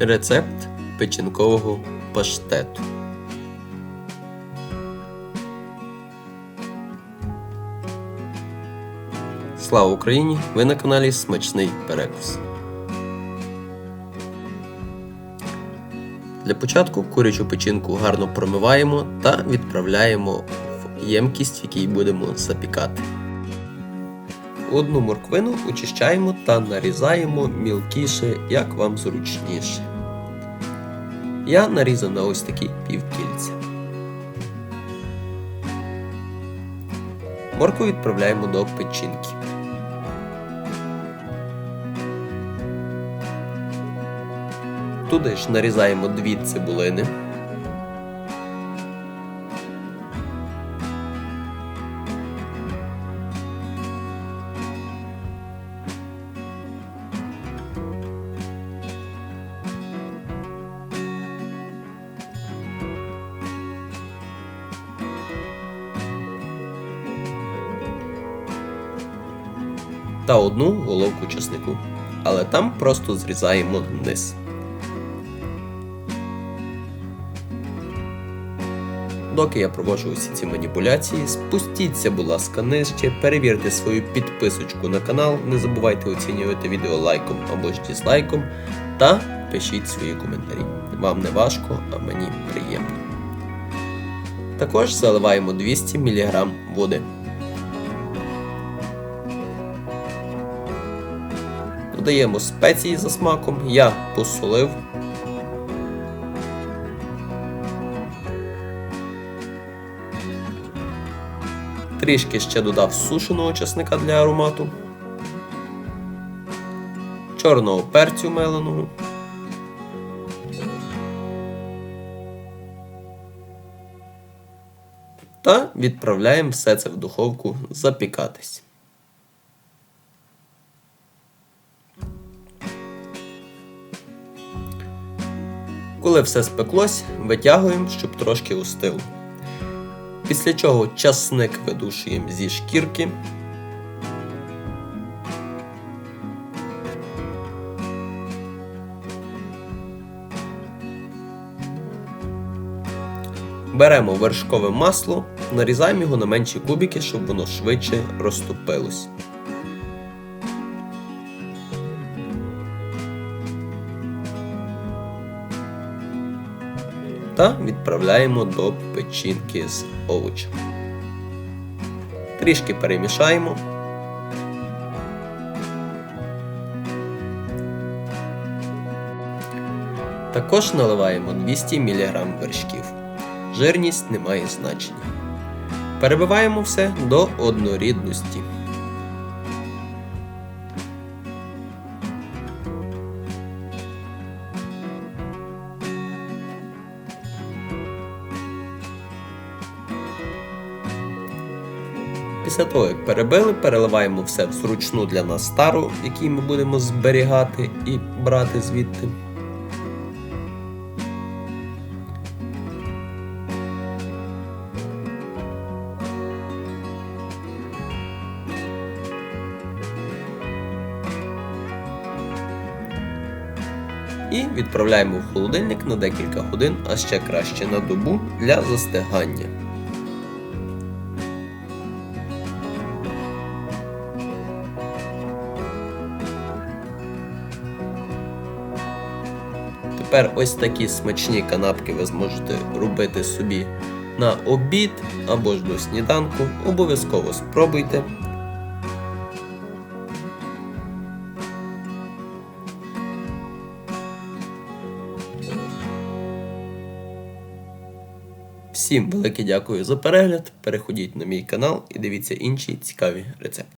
Рецепт печінкового паштету. Слава Україні! Ви на каналі Смачний Перекус. Для початку курячу печінку гарно промиваємо та відправляємо в ємкість, в якій будемо запікати. Одну морквину очищаємо та нарізаємо мілкіше, як вам зручніше. Я нарізав на ось такі півкільця. Моркву відправляємо до печінки. Туди ж нарізаємо дві цибулини. Та одну головку чеснику. Але там просто зрізаємо низ. Доки я проводжу усі ці маніпуляції, спустіться, будь ласка, нижче, перевірте свою підписочку на канал, не забувайте оцінювати відео лайком або ж дізлайком, та пишіть свої коментарі. Вам не важко, а мені приємно. Також заливаємо 200 мг води. Додаємо спеції за смаком, я посолив. Трішки ще додав сушеного чесника для аромату, чорного перцю меленого. Та відправляємо все це в духовку запікатись. Коли все спеклось, витягуємо, щоб трошки устило. Після чого часник видушуємо зі шкірки. Беремо вершкове масло, нарізаємо його на менші кубики, щоб воно швидше розтопилось. Та відправляємо до печінки з овочами. Трішки перемішаємо. Також наливаємо 200 мг вершків. Жирність не має значення. Перебиваємо все до однорідності. Після того, як перебили, переливаємо все в зручну для нас тару, який ми будемо зберігати і брати звідти. І відправляємо в холодильник на декілька годин, а ще краще на добу для застигання. Тепер ось такі смачні канапки ви зможете робити собі на обід або ж до сніданку. Обов'язково спробуйте. Всім велике дякую за перегляд. Переходіть на мій канал і дивіться інші цікаві рецепти.